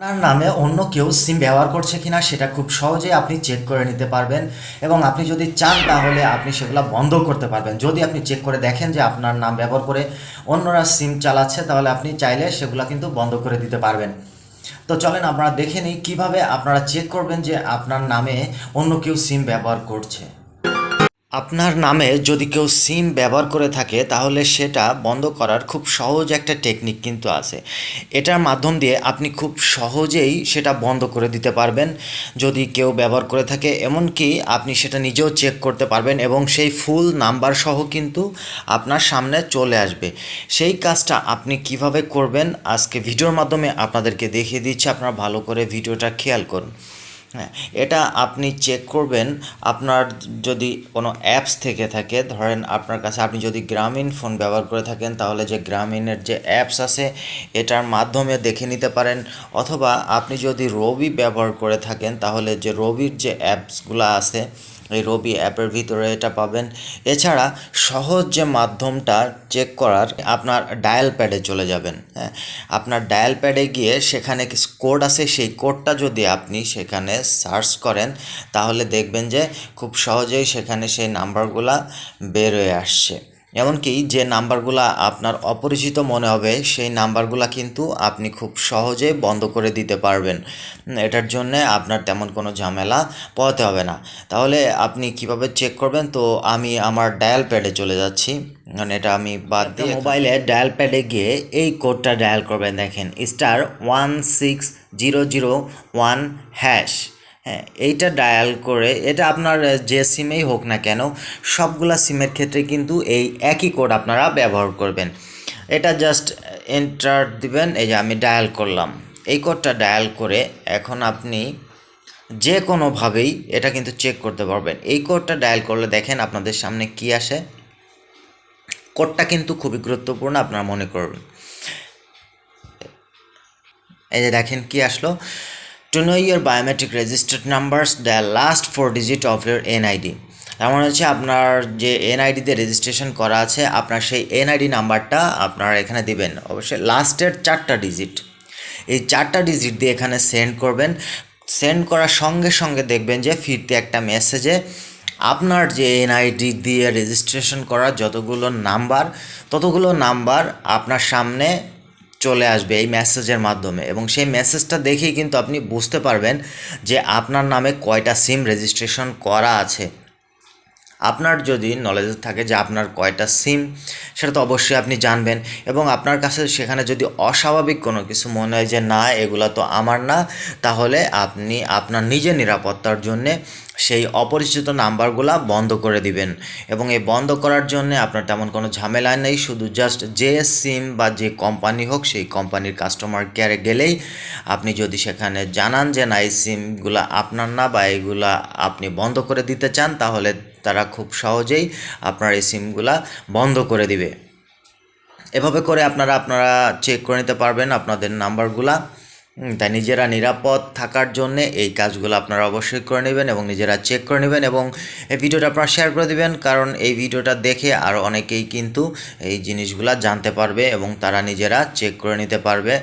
আপনার নামে অন্য কেউ সিম ব্যবহার করছে কিনা সেটা খুব সহজেই আপনি চেক করে নিতে পারবেন এবং আপনি যদি চান তাহলে আপনি সেগুলো বন্ধ করতে পারবেন। যদি আপনি চেক করে দেখেন যে আপনার নাম ব্যবহার করে অন্যরা সিম চালাচ্ছে, তাহলে আপনি চাইলে সেগুলো কিন্তু বন্ধ করে দিতে পারবেন। তো চলেন আপনারা দেখে নিই কীভাবে আপনারা চেক করবেন যে আপনার নামে অন্য কেউ সিম ব্যবহার করছে। আপনার নামে যদি কেউ সিম ব্যবহার করে থাকে, তাহলে সেটা বন্ধ করার খুব সহজ একটা টেকনিক কিন্তু আছে। এটার মাধ্যম দিয়ে আপনি খুব সহজেই সেটা বন্ধ করে দিতে পারবেন। যদি কেউ ব্যবহার করে থাকে, এমনকি আপনি সেটা নিজেও চেক করতে পারবেন এবং সেই ফুল নাম্বার সহ কিন্তু আপনার সামনে চলে আসবে। সেই কাজটা আপনি কীভাবে করবেন, আজকে ভিডিওর মাধ্যমে আপনাদেরকে দেখিয়ে দিচ্ছি। আপনারা ভালো করে ভিডিওটা খেয়াল করুন। হ্যাঁ এটা আপনি চেক করবেন। আপনার যদি কোনো অ্যাপস থেকে থাকে, ধরেন আপনার কাছে আপনি যদি গ্রামীণ ফোন ব্যবহার করে থাকেন, তাহলে যে গ্রামীণের যে অ্যাপস আছে, এটার মাধ্যমে দেখে নিতে পারেন। অথবা আপনি যদি রবি ব্যবহার করে থাকেন, তাহলে যে রবির যে অ্যাপসগুলো আছে এই রবি অ্যাপের ভিতরে এটা পাবেন। এছাড়া সহজ যে মাধ্যমটা চেক করার, আপনার ডায়াল প্যাডে চলে যাবেন হ্যাঁ। আপনার ডায়াল প্যাডে গিয়ে সেখানে কোড আছে, সেই কোডটা যদি আপনি সেখানে সার্চ করেন, তাহলে দেখবেন যে খুব সহজেই সেখানে সেই নাম্বারগুলা বের হয়ে আসছে। এমনকি যে নাম্বারগুলো আপনার অপরিচিত মনে হবে সেই নাম্বারগুলো কিন্তু আপনি খুব সহজে বন্ধ করে দিতে পারবেন। এটার জন্য আপনার তেমন কোনো ঝামেলা পোহাতে হবে না। তাহলে আপনি কীভাবে চেক করবেন? তো আমি আমার ডায়াল প্যাডে চলে যাচ্ছি। মানে এটা আমি বাদ দিয়ে মোবাইলে ডায়াল প্যাডে গিয়ে এই কোডটা ডায়াল করবেন দেখেন। Star one six zero zero one hash হ্যাঁ এইটা ডায়াল করে, এটা আপনার যে সিমেই হোক না কেন, সবগুলা সিমের ক্ষেত্রে কিন্তু এই একই কোড আপনারা ব্যবহার করবেন। এটা জাস্ট এন্টার দিবেন, এই যে আমি ডায়াল করলাম। এই কোডটা ডায়াল করে এখন আপনি যে কোনোভাবেই এটা কিন্তু চেক করতে পারবেন। এই কোডটা ডায়াল করলে দেখেন আপনাদের সামনে কি আসে। কোডটা কিন্তু খুবই গুরুত্বপূর্ণ, আপনারা মনে করবেন। এই যে দেখেন কি আসলো। To know your biometric registered numbers the last four digit of your NID তার মানে হচ্ছে আপনার যে এনআইডিতে রেজিস্ট্রেশন করা আছে, আপনার সেই এনআইডি নাম্বারটা আপনারা এখানে দিবেন। অবশ্যই লাস্টের চারটা ডিজিট এই চারটা ডিজিট দিয়ে এখানে সেন্ড করবেন। সেন্ড করার সঙ্গে সঙ্গে দেখবেন যে ফিরতে একটা মেসেজে আপনার যে এনআইডি দিয়ে রেজিস্ট্রেশন করা যতগুলো নাম্বার ততগুলো নাম্বার আপনার সামনে চলে আসবে এই মেসেজের মাধ্যমে। এবং সেই মেসেজটা দেখেই কিন্তু আপনি বুঝতে পারবেন যে আপনার নামে কয়টা সিম রেজিস্ট্রেশন করা আছে। আপনার যদি নলেজ থাকে যে আপনার কয়টা সিম সেটা তো অবশ্যই আপনি জানবেন। এবং আপনার কাছে সেখানে যদি অস্বাভাবিক কোনো কিছু মনে হয় যে, না, এগুলো তো আমার না, তাহলে আপনি আপনার নিজের নিরাপত্তার জন্যে সেই অপরিচিত নাম্বারগুলা বন্ধ করে দিবেন। এবং এই বন্ধ করার জন্য আপনার তেমন কোনো ঝামেলা নেই, শুধু জাস্ট যে সিম বা যে কোম্পানি হোক, সেই কোম্পানির কাস্টমার কেয়ারে গেলেই আপনি যদি সেখানে জানান যে, না, এই সিমগুলা আপনার না বা এগুলা আপনি বন্ধ করে দিতে চান, তাহলে তারা খুব সহজেই আপনার এই সিমগুলা বন্ধ করে দিবে। এভাবে করে আপনারা আপনারা চেক করে নিতে পারবেন আপনাদের নাম্বারগুলা। তাই নিজেরা নিরাপদ থাকার জন্য এই কাজগুলো আপনারা অবশ্যই করে নেবেন এবং নিজেরা চেক করে নেবেন এবং এই ভিডিওটা আপনারা শেয়ার করে দিবেন কারণ এই ভিডিওটা দেখে আরও অনেকেই কিন্তু এই জিনিসগুলা জানতে পারবে এবং তারা নিজেরা চেক করে নিতে পারবে।